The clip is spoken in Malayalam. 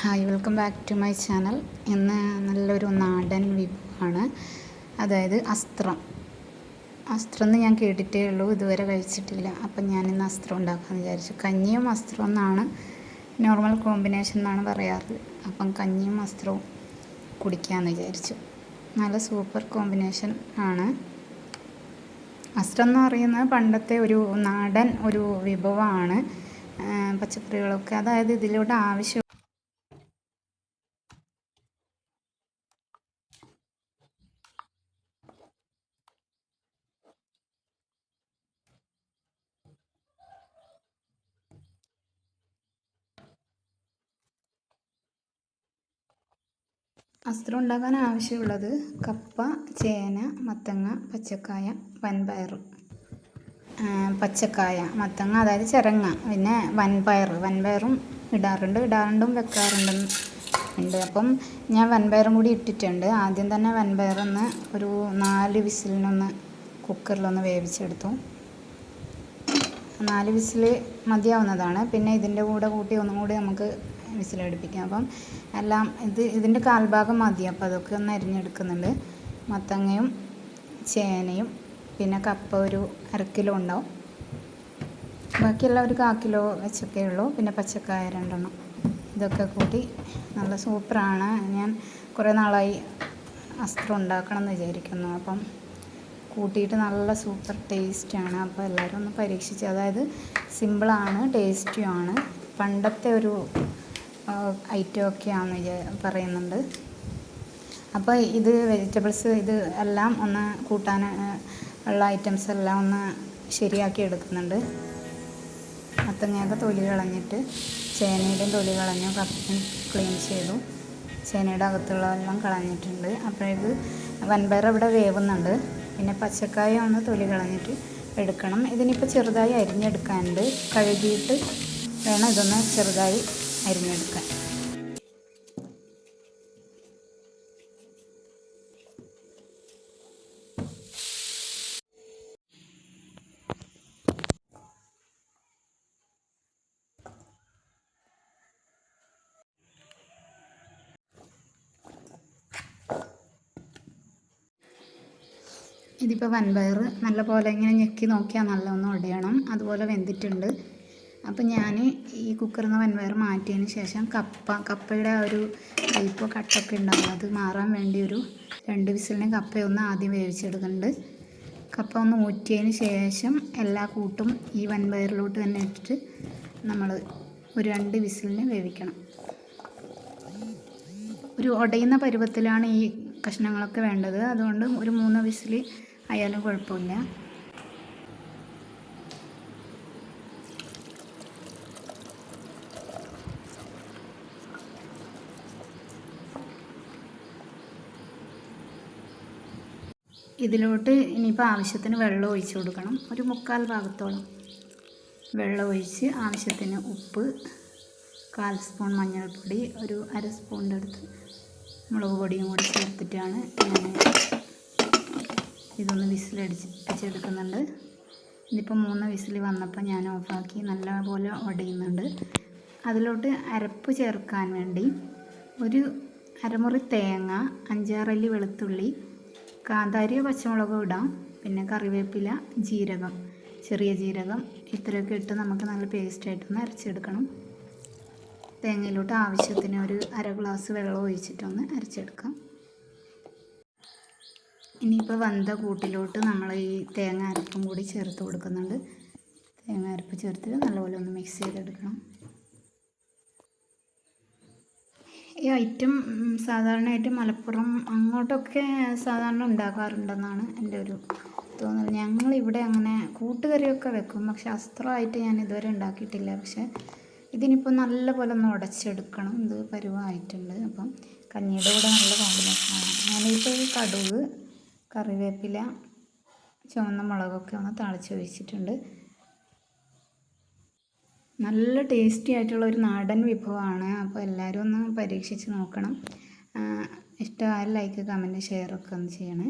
Hi welcome back to my channel ഇന്ന് നല്ലൊരു നാടൻ വിഭവമാണ്. അതായത് അസ്ത്രം. അസ്ത്രം എന്ന് ഞാൻ കേട്ടിട്ടേ ഉള്ളൂ. ഇതുവരെ കഴിച്ചിട്ടില്ല. അപ്പം ഞാൻ ഇന്ന് അസ്ത്രം ഉണ്ടാക്കാമെന്ന് വിചാരിച്ചു. കഞ്ഞിയും അസ്ത്രം എന്നാണ് നോർമൽ കോമ്പിനേഷൻ എന്നാണ് പറയാറ്. അപ്പം കഞ്ഞിയും അസ്ത്രവും കുടിക്കാമെന്ന് വിചാരിച്ചു. നല്ല സൂപ്പർ കോമ്പിനേഷൻ ആണ്. അസ്ത്രം എന്ന് പറയുന്നത് പണ്ടത്തെ ഒരു നാടൻ ഒരു വിഭവമാണ്. പച്ചക്കറികളൊക്കെ. അതായത് ഇതിലൂടെ ആവശ്യം അസ്ത്രം ഉണ്ടാക്കാൻ ആവശ്യമുള്ളത് കപ്പ ചേന മത്തങ്ങ പച്ചക്കായ വൻപയർ. പച്ചക്കായ മത്തങ്ങ അതായത് ചിരങ്ങ. പിന്നെ വൻപയർ. വൻപയറും ഇടാറുണ്ട്. ഇടാറുണ്ടും വെക്കാറുണ്ട് ഉണ്ട്. അപ്പം ഞാൻ വൻപയറും കൂടി ഇട്ടിട്ടുണ്ട്. ആദ്യം തന്നെ വൻപയറൊന്ന് ഒരു നാല് വിസിലിനൊന്ന് കുക്കറിലൊന്ന് വേവിച്ചെടുത്തു. നാല് വിസിൽ മതിയാവുന്നതാണ്. പിന്നെ ഇതിന്റെ കൂടെ കൂട്ടി ഒന്നും കൂടി നമുക്ക് വിസിലടുപ്പിക്കാം. അപ്പം എല്ലാം ഇത് ഇതിന്റെ കാൽഭാഗം മതി. അപ്പോൾ അതൊക്കെ ഒന്ന് അരിഞ്ഞെടുക്കുന്നുണ്ട്. മത്തങ്ങയും ചേനയും പിന്നെ കപ്പ ഒരു അര കിലോ ഉണ്ടാവും. ബാക്കിയെല്ലാം ഒരു കാ കിലോ വെച്ചൊക്കെ ഉള്ളൂ. പിന്നെ പച്ചക്കായ രണ്ടെണ്ണം. ഇതൊക്കെ കൂട്ടി നല്ല സൂപ്പറാണ്. ഞാൻ കുറേ നാളായി അസ്ത്രം ഉണ്ടാക്കണം എന്ന് വിചാരിക്കുന്നു. അപ്പം കൂട്ടിയിട്ട് നല്ല സൂപ്പർ ടേസ്റ്റാണ്. അപ്പോൾ എല്ലാവരും ഒന്ന് പരീക്ഷിച്ച്. അതായത് സിമ്പിളാണ് ടേസ്റ്റിയുമാണ്. പണ്ടത്തെ ഒരു ഐറ്റമൊക്കെയാണെന്ന് പറയുന്നുണ്ട്. അപ്പോൾ ഇത് വെജിറ്റബിൾസ് ഇത് എല്ലാം ഒന്ന് കൂട്ടാൻ ഉള്ള ഐറ്റംസ് എല്ലാം ഒന്ന് ശരിയാക്കി എടുക്കുന്നുണ്ട്. മത്തങ്ങയൊക്കെ തൊലി കളഞ്ഞിട്ട് ചേനയുടെയും തൊലി കളഞ്ഞു കപ്പയും ക്ലീൻ ചെയ്തു. ചേനയുടെ അകത്തുള്ളതെല്ലാം കളഞ്ഞിട്ടുണ്ട്. അപ്പോഴേക്ക് വൻപയർ ഇവിടെ വേവുന്നുണ്ട്. പിന്നെ പച്ചക്കായ ഒന്ന് തൊലി കളഞ്ഞിട്ട് എടുക്കണം. ഇതിനിപ്പോൾ ചെറുതായി അരിഞ്ഞെടുക്കാനുണ്ട്. കഴുകിയിട്ട് വേണം ഇതൊന്ന് ചെറുതായി അരിഞ്ഞെടുക്കാൻ. ഇതിപ്പോൾ വൻപയർ നല്ല പോലെ ഇങ്ങനെ ഞെക്കി നോക്കിയാൽ നല്ല ഒന്ന് ഒടിയണം. അതുപോലെ വെന്തിട്ടുണ്ട്. അപ്പം ഞാൻ ഈ കുക്കറിൽ നിന്ന് വൻപയർ മാറ്റിയതിന് ശേഷം കപ്പ കപ്പയുടെ ആ ഒരു കയ്പോ കട്ടൊക്കെ ഉണ്ടാവും. അത് മാറാൻ വേണ്ടി ഒരു രണ്ട് വിസിലിന് കപ്പയൊന്ന് ആദ്യം വേവിച്ചെടുക്കുന്നുണ്ട്. കപ്പ ഒന്ന് ഊറ്റിയതിന് ശേഷം എല്ലാ കൂട്ടും ഈ വൻപയറിലോട്ട് തന്നെ ഇട്ടിട്ട് നമ്മൾ ഒരു രണ്ട് വിസിലിന് വേവിക്കണം. ഒരു ഉടയുന്ന പരുവത്തിലാണ് ഈ കഷ്ണങ്ങളൊക്കെ വേണ്ടത്. അതുകൊണ്ട് ഒരു മൂന്ന് വിസിൽ ആയാലും കുഴപ്പമില്ല. ഇതിലോട്ട് ഇനിയിപ്പോൾ ആവശ്യത്തിന് വെള്ളം ഒഴിച്ച് കൊടുക്കണം. ഒരു മുക്കാൽ ഭാഗത്തോളം വെള്ളം ഒഴിച്ച് ആവശ്യത്തിന് ഉപ്പ് കാൽ സ്പൂൺ മഞ്ഞൾപ്പൊടി ഒരു അര സ്പൂണിന്റെ അടുത്ത് മുളക് പൊടിയും കൂടി ചേർത്തിട്ടാണ് ഞാൻ ഇതൊന്ന് വെച്ചെടുക്കുന്നുണ്ട് ഇതിപ്പോൾ മൂന്ന് വിസിൽ വന്നപ്പോൾ ഞാൻ ഓഫാക്കി നല്ലപോലെ ഉടയുന്നുണ്ട് അതിലോട്ട് അരപ്പ് ചേർക്കാൻ വേണ്ടി ഒരു അരമുറി തേങ്ങ അഞ്ചാറല്ലി വെളുത്തുള്ളി കാന്താരിയോ പച്ചമുളകോ ഇടാം. പിന്നെ കറിവേപ്പില ജീരകം ചെറിയ ജീരകം ഇത്രയൊക്കെ ഇട്ട് നമുക്ക് നല്ല പേസ്റ്റായിട്ടൊന്ന് അരച്ചെടുക്കണം. തേങ്ങയിലോട്ട് ആവശ്യത്തിന് ഒരു അര ഗ്ലാസ് വെള്ളം ഒഴിച്ചിട്ടൊന്ന് അരച്ചെടുക്കാം. ഇനിയിപ്പോൾ വന്ത കൂട്ടിലോട്ട് നമ്മൾ ഈ തേങ്ങ അരപ്പും കൂടി ചേർത്ത് കൊടുക്കുന്നുണ്ട്. തേങ്ങ അരപ്പ് ചേർത്തിട്ട് നല്ലപോലെ ഒന്ന് മിക്സ് ചെയ്തെടുക്കണം. ഈ ഐറ്റം സാധാരണയായിട്ട് മലപ്പുറം അങ്ങോട്ടൊക്കെ സാധാരണ ഉണ്ടാക്കാറുണ്ടെന്നാണ് എന്റെ ഒരു തോന്നൽ. ഞങ്ങളിവിടെ അങ്ങനെ കൂട്ടുകറിയൊക്കെ വെക്കും പക്ഷെ അസ്ത്രമായിട്ട് ഞാൻ ഇതുവരെ ഉണ്ടാക്കിയിട്ടില്ല. പക്ഷെ ഇതിനിപ്പോൾ നല്ല പോലെ ഒന്ന് ഉടച്ചെടുക്കണം ഇത് പരുവമായിട്ടുണ്ട്. അപ്പം കഞ്ഞിയുടെ കൂടെ നല്ല കോമ്പിനേഷനാണ് ഞാനിപ്പോൾ കടുക് കറിവേപ്പില ചുവന്ന മുളകൊക്കെ ഒന്ന് തളിച്ച് ഒഴിച്ചിട്ടുണ്ട്. നല്ല ടേസ്റ്റി ആയിട്ടുള്ള ഒരു നാടൻ വിഭവമാണ്. അപ്പോൾ എല്ലാവരും ഒന്ന് പരീക്ഷിച്ച് നോക്കണം. ഇഷ്ടമായ ലൈക്ക് കമന്റ് ഷെയർ ഒക്കെ ഒന്ന് ചെയ്യണേ.